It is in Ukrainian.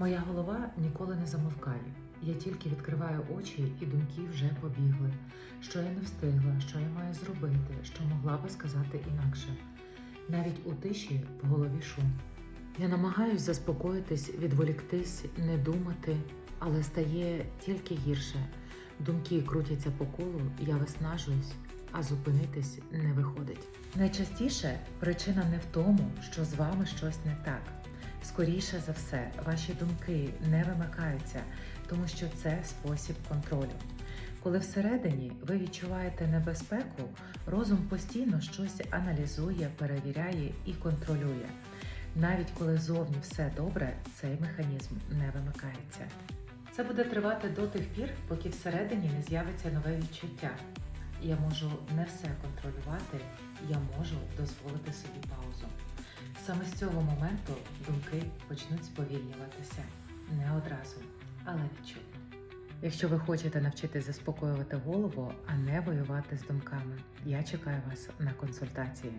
Моя голова ніколи не замовкає. Я тільки відкриваю очі, і думки вже побігли. Що я не встигла, що я маю зробити, що могла би сказати інакше. Навіть у тиші в голові шум. Я намагаюсь заспокоїтись, відволіктись, не думати, але стає тільки гірше. Думки крутяться по колу, я виснажуюсь, а зупинитись не виходить. Найчастіше причина не в тому, що з вами щось не так. Скоріше за все, ваші думки не вимикаються, тому що це спосіб контролю. Коли всередині ви відчуваєте небезпеку, розум постійно щось аналізує, перевіряє і контролює. Навіть коли зовні все добре, цей механізм не вимикається. Це буде тривати до тих пір, поки всередині не з'явиться нове відчуття. Я можу не все контролювати, я можу дозволити собі паузу. Саме з цього моменту думки почнуть сповільнюватися не одразу, але відчутно. Якщо ви хочете навчитись заспокоювати голову, а не воювати з думками, я чекаю вас на консультації.